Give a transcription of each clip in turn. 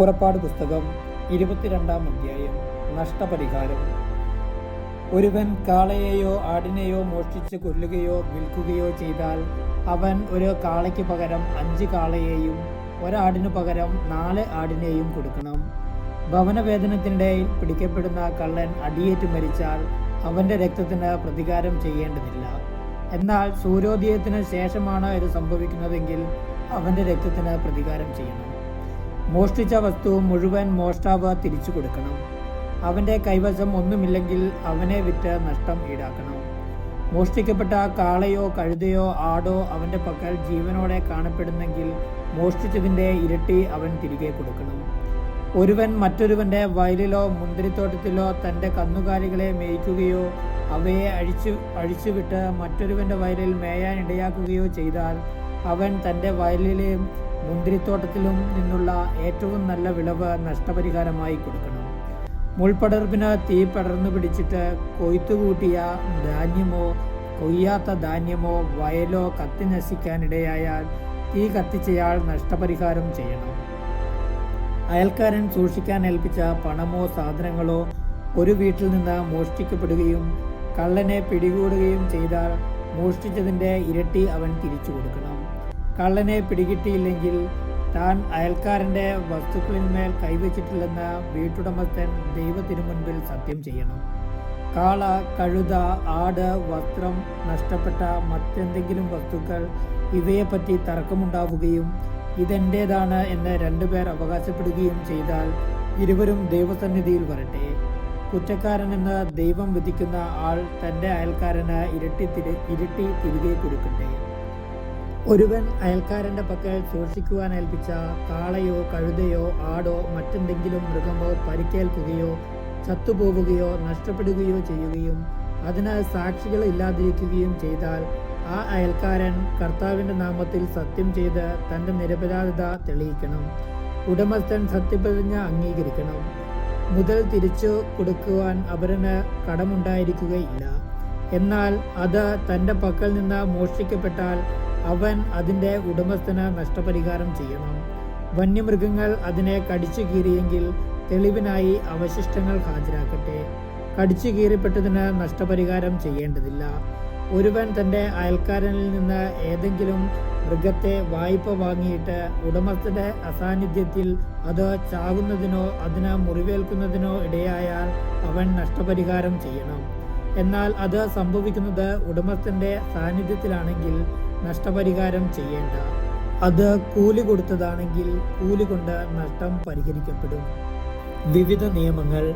പുറപ്പാട് പുസ്തകം ഇരുപത്തിരണ്ടാം അധ്യായം നഷ്ടപരിഹാരം. ഒരുവൻ കാളയെയോ ആടിനെയോ മോഷ്ടിച്ച് കൊല്ലുകയോ വിൽക്കുകയോ ചെയ്താൽ അവൻ ഒരു കാളയ്ക്ക് പകരം അഞ്ച് കാളയെയും ഒരാടിനു പകരം നാല് ആടിനെയും കൊടുക്കണം. ഭവനവേദനത്തിനിടയിൽ പിടിക്കപ്പെടുന്ന കള്ളൻ അടിയേറ്റ് മരിച്ചാൽ അവന്റെ രക്തത്തിന് പ്രതികാരം ചെയ്യേണ്ടതില്ല. എന്നാൽ സൂര്യോദയത്തിന് ശേഷമാണ് ഇത് സംഭവിക്കുന്നതെങ്കിൽ അവന്റെ രക്തത്തിന് പ്രതികാരം ചെയ്യണം. മോഷ്ടിച്ച വസ്തു മുഴുവൻ മോഷ്ടാവ് തിരിച്ചു കൊടുക്കണം. അവന്റെ കൈവശം ഒന്നുമില്ലെങ്കിൽ അവനെ വിറ്റ് നഷ്ടം ഈടാക്കണം. മോഷ്ടിക്കപ്പെട്ട കാളയോ കഴുതയോ ആടോ അവന്റെ പക്കൽ ജീവനോടെ കാണപ്പെടുന്നെങ്കിൽ മോഷ്ടിച്ചതിന്റെ ഇരട്ടി അവൻ തിരികെ കൊടുക്കണം. ഒരുവൻ മറ്റൊരുവന്റെ വയലിലോ മുന്തിരിത്തോട്ടത്തിലോ തന്റെ കന്നുകാലികളെ മേയ്ക്കുകയോ അവയെ അഴിച്ചു അഴിച്ചുവിട്ട് മറ്റൊരുവന്റെ വയലിൽ മേയാൻ ഇടയാക്കുകയോ ചെയ്താൽ അവൻ തന്റെ വയലിലെ മുന്തിരിത്തോട്ടത്തിലും നിന്നുള്ള ഏറ്റവും നല്ല വിളവ് നഷ്ടപരിഹാരമായി കൊടുക്കണം. മുൾപടർപ്പിന് തീ പടർന്നു പിടിച്ചിട്ട് കൊയ്ത്തുകൂട്ടിയ ധാന്യമോ കൊയ്യാത്ത ധാന്യമോ വയലോ കത്തി നശിക്കാനിടയായാൽ തീ കത്തിച്ചയാൾ നഷ്ടപരിഹാരം ചെയ്യണം. അയൽക്കാരൻ സൂക്ഷിക്കാൻ ഏൽപ്പിച്ച പണമോ സാധനങ്ങളോ ഒരു വീട്ടിൽ നിന്ന് മോഷ്ടിക്കപ്പെടുകയും കള്ളനെ പിടികൂടുകയും ചെയ്താൽ മോഷ്ടിച്ചതിന്റെ ഇരട്ടി അവൻ തിരിച്ചു കൊടുക്കണം. കള്ളനെ പിടികിട്ടിയില്ലെങ്കിൽ താൻ അയൽക്കാരന്റെ വസ്തുക്കളിന്മേൽ കൈവച്ചിട്ടില്ലെന്ന് വീട്ടുടമസ്ഥൻ ദൈവത്തിനു മുൻപിൽ സത്യം ചെയ്യണം. കാള കഴുത ആട് വസ്ത്രം നഷ്ടപ്പെട്ട മറ്റെന്തെങ്കിലും വസ്തുക്കൾ ഇവയെപ്പറ്റി തർക്കമുണ്ടാവുകയും ഇതെന്റേതാണ് എന്ന് രണ്ടുപേർ അവകാശപ്പെടുകയും ചെയ്താൽ ഇരുവരും ദൈവസന്നിധിയിൽ വരട്ടെ. കുറ്റക്കാരനെന്ന് ദൈവം വിധിക്കുന്ന ആൾ തന്റെ അയൽക്കാരന് ഇരട്ടി തിരി ഇരട്ടി തിരികെ കൊടുക്കട്ടെ. ഒരുവൻ അയൽക്കാരന്റെ പക്കൽ സൂക്ഷിക്കുവാൻ ഏൽപ്പിച്ച കാളയോ കഴുതയോ ആടോ മറ്റെന്തെങ്കിലും മൃഗമോ പരിക്കേൽക്കുകയോ ചത്തുപോവുകയോ നഷ്ടപ്പെടുകയോ ചെയ്യുകയും അതിന് സാക്ഷികൾ ഇല്ലാതിരിക്കുകയും ചെയ്താൽ ആ അയൽക്കാരൻ കർത്താവിന്റെ നാമത്തിൽ സത്യം ചെയ്ത് തന്റെ നിരപരാധത തെളിയിക്കണം. ഉടമസ്ഥൻ സത്യപ്രതിജ്ഞ അംഗീകരിക്കണം. മുതൽ തിരിച്ചു കൊടുക്കുവാൻ അവരന് കടമുണ്ടായിരിക്കുകയില്ല. എന്നാൽ അത് തന്റെ പക്കൽ നിന്ന് മോഷ്ടിക്കപ്പെട്ടാൽ അവൻ അതിന്റെ ഉടമസ്ഥന് നഷ്ടപരിഹാരം ചെയ്യണം. വന്യമൃഗങ്ങൾ അതിനെ കടിച്ചു കീറിയെങ്കിൽ തെളിവിനായി അവശിഷ്ടങ്ങൾ ഹാജരാക്കട്ടെ. കടിച്ചു കീറിപ്പെട്ടതിന് നഷ്ടപരിഹാരം ചെയ്യേണ്ടതില്ല. ഒരുവൻ തന്റെ അയൽക്കാരനിൽ നിന്ന് ഏതെങ്കിലും മൃഗത്തെ വായ്പ വാങ്ങിയിട്ട് ഉടമസ്ഥന്റെ അസാന്നിധ്യത്തിൽ അത് ചാകുന്നതിനോ അതിന് മുറിവേൽക്കുന്നതിനോ ഇടയായാൽ അവൻ നഷ്ടപരിഹാരം ചെയ്യണം. എന്നാൽ അത് സംഭവിക്കുന്നത് ഉടമസ്ഥന്റെ സാന്നിധ്യത്തിലാണെങ്കിൽ നഷ്ടപരിഹാരം ചെയ്യേണ്ട. അത് കൂലി കൊടുത്തതാണെങ്കിൽ കൂലി കൊണ്ട് നഷ്ടം പരിഹരിക്കപ്പെടും. വിവിധ നിയമങ്ങൾ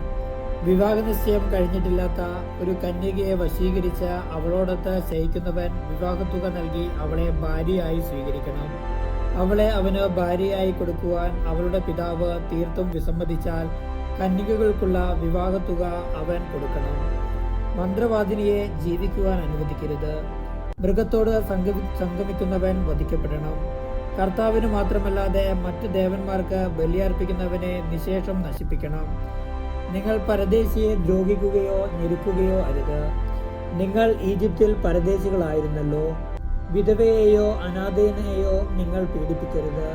വിവാഹ നിശ്ചയം കഴിഞ്ഞിട്ടില്ലാത്ത ഒരു കന്യകയെ വശീകരിച്ച് അവളോടൊത്ത് ശയിക്കുന്നവൻ വിവാഹത്തുക നൽകി അവളെ ഭാര്യയായി സ്വീകരിക്കണം. അവളെ അവന് ഭാര്യയായി കൊടുക്കുവാൻ അവളുടെ പിതാവ് തീർത്തും വിസമ്മതിച്ചാൽ കന്യകകൾക്കുള്ള വിവാഹത്തുക അവൻ കൊടുക്കണം. മന്ത്രവാദിനിയെ ജീവിക്കുവാൻ അനുവദിക്കരുത്. മൃഗത്തോട് സംഗമി സംഗമിക്കുന്നവൻ വധിക്കപ്പെടണം. കർത്താവിന് മാത്രമല്ലാതെ മറ്റ് ദേവന്മാർക്ക് ബലിയർപ്പിക്കുന്നവനെ നിശേഷം നശിപ്പിക്കണം. നിങ്ങൾ പരദേശിയെ ദ്രോഹിക്കുകയോ ഞെരുക്കുകയോ അരുത്. നിങ്ങൾ ഈജിപ്തിൽ പരദേശികളായിരുന്നല്ലോ. വിധവയെയോ അനാഥനെയോ നിങ്ങൾ പീഡിപ്പിക്കരുത്.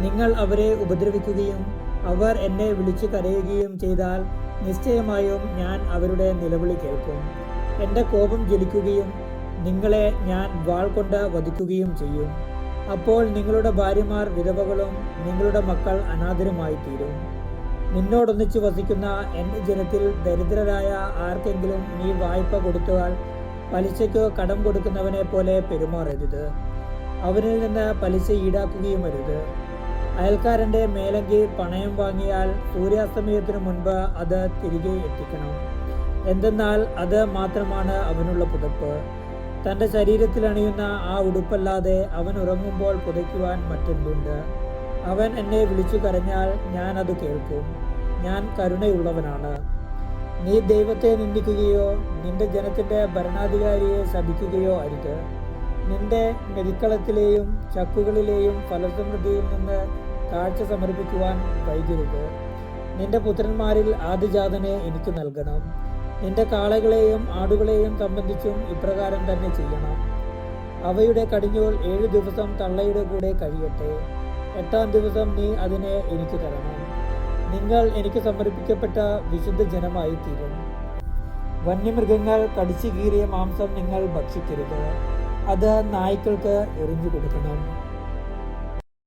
നിങ്ങൾ അവരെ ഉപദ്രവിക്കുകയും അവർ എന്നെ വിളിച്ചു കരയുകയും ചെയ്താൽ നിശ്ചയമായും ഞാൻ അവരുടെ നിലവിളി കേൾക്കും. എന്റെ കോപം ജ്വലിക്കുകയും നിങ്ങളെ ഞാൻ വാൾ കൊണ്ട് വധിക്കുകയും ചെയ്യും. അപ്പോൾ നിങ്ങളുടെ ഭാര്യമാർ വിധവകളും നിങ്ങളുടെ മക്കൾ അനാഥരുമായി തീരും നിന്നോടൊന്നിച്ച് വസിക്കുന്ന എന്റെ ജനത്തിൽ ദരിദ്രരായ ആർക്കെങ്കിലും നീ വായ്പ കൊടുത്താൽ പലിശയ്ക്ക് കടം കൊടുക്കുന്നവനെ പോലെ പെരുമാറരുത്. അവരിൽ നിന്ന് പലിശ ഈടാക്കുകയും അരുത്. അയൽക്കാരന്റെ മേലങ്കി പണയം വാങ്ങിയാൽ സൂര്യാസ്തമയത്തിനു മുൻപ് അത് തിരികെ എത്തിക്കണം. എന്തെന്നാൽ അത് മാത്രമാണ് അവനുള്ള പുതപ്പ്. തന്റെ ശരീരത്തിൽ അണിയുന്ന ആ ഉടുപ്പല്ലാതെ അവൻ ഉറങ്ങുമ്പോൾ പുതയ്ക്കുവാൻ മറ്റെന്തുണ്ട്? അവൻ എന്നെ വിളിച്ചു കരഞ്ഞാൽ ഞാൻ അത് കേൾക്കും. ഞാൻ കരുണയുള്ളവനാണ്. നീ ദൈവത്തെ നിന്ദിക്കുകയോ നിന്റെ ജനത്തിന്റെ ഭരണാധികാരിയെ ശപിക്കുകയോ അരുത്. നിന്റെ മെതിക്കളത്തിലെയും ചക്കുകളിലെയും ഫലസമൃദ്ധിയിൽ നിന്ന് കാഴ്ച സമർപ്പിക്കുവാൻ വൈകരുത്. നിന്റെ പുത്രന്മാരിൽ ആദ്യജാതനെ എനിക്ക് നൽകണം. നിന്റെ കാളകളെയും ആടുകളെയും സംബന്ധിച്ചും ഇപ്രകാരം തന്നെ ചെയ്യണം. അവയുടെ കടിഞ്ഞോൾ ഏഴു ദിവസം തള്ളയുടെ കൂടെ കഴിയട്ടെ. എട്ടാം ദിവസം നീ അതിനെ എനിക്ക് തരണം. നിങ്ങൾ എനിക്ക് സമർപ്പിക്കപ്പെട്ട വിശുദ്ധ ജനമായി തീരും. വന്യമൃഗങ്ങൾ കടിച്ചു കീറിയ മാംസം നിങ്ങൾ ഭക്ഷിക്കരുത്. അത് നായ്ക്കൾക്ക് എറിഞ്ഞു കൊടുക്കണം.